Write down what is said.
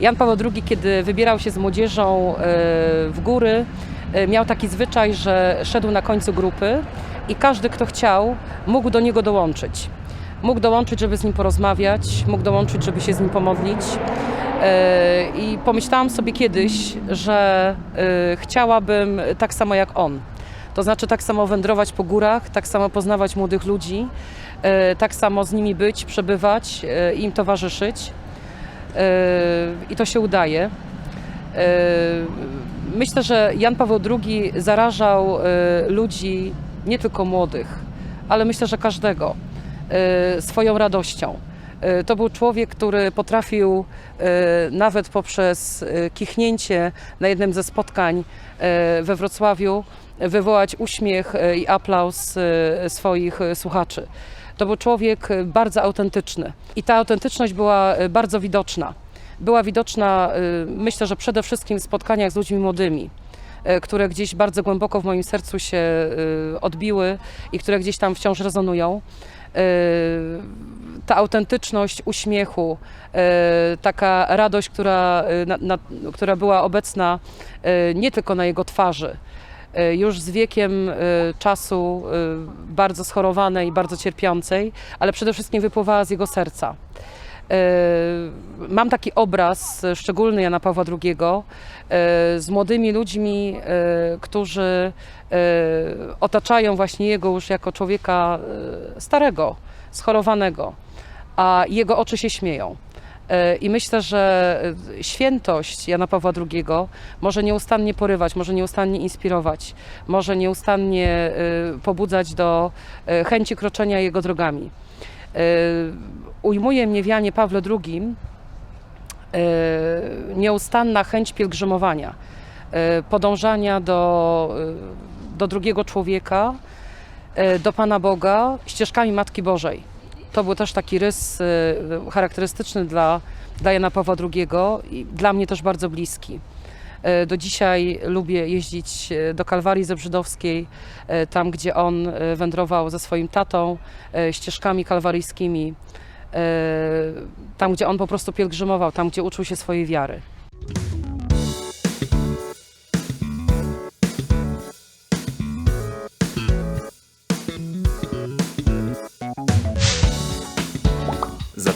Jan Paweł II, kiedy wybierał się z młodzieżą e, w góry, e, miał taki zwyczaj, że szedł na końcu grupy i każdy, kto chciał, mógł do niego dołączyć. Mógł dołączyć, żeby z nim porozmawiać, mógł dołączyć, żeby się z nim pomodlić. E, I pomyślałam sobie kiedyś, że chciałabym tak samo jak on. To znaczy tak samo wędrować po górach, tak samo poznawać młodych ludzi, tak samo z nimi być, przebywać, im towarzyszyć. I to się udaje. E, Myślę, że Jan Paweł II zarażał e, ludzi, nie tylko młodych, ale myślę, że każdego e, swoją radością. To był człowiek, który potrafił nawet poprzez kichnięcie na jednym ze spotkań we Wrocławiu wywołać uśmiech i aplauz swoich słuchaczy. To był człowiek e, bardzo autentyczny i ta autentyczność była e, bardzo widoczna. Była widoczna, e, myślę, że przede wszystkim w spotkaniach z ludźmi młodymi które gdzieś bardzo głęboko w moim sercu się odbiły i które gdzieś tam wciąż rezonują. Ta autentyczność uśmiechu, taka radość, która, która była obecna nie tylko na jego twarzy, już z wiekiem e, czasu e, bardzo schorowanej, bardzo cierpiącej, ale przede wszystkim wypływała z jego serca. Mam taki obraz szczególny Jana Pawła II z młodymi ludźmi, którzy otaczają właśnie jego już jako człowieka starego, schorowanego, a jego oczy się śmieją. E, I myślę, że e, świętość Jana Pawła II może nieustannie porywać, może nieustannie inspirować, może nieustannie e, pobudzać do chęci kroczenia jego drogami. Ujmuje mnie w Janie Pawle II nieustanna chęć pielgrzymowania, podążania do, do drugiego człowieka, do Pana Boga ścieżkami Matki Bożej. To był też taki rys e, charakterystyczny dla, dla Jana Pawła II i dla mnie też bardzo bliski. E, Do dzisiaj lubię jeździć do Kalwarii Zebrzydowskiej, tam gdzie on wędrował ze swoim tatą ścieżkami kalwaryjskimi, tam gdzie on po prostu pielgrzymował, tam gdzie uczył się swojej wiary.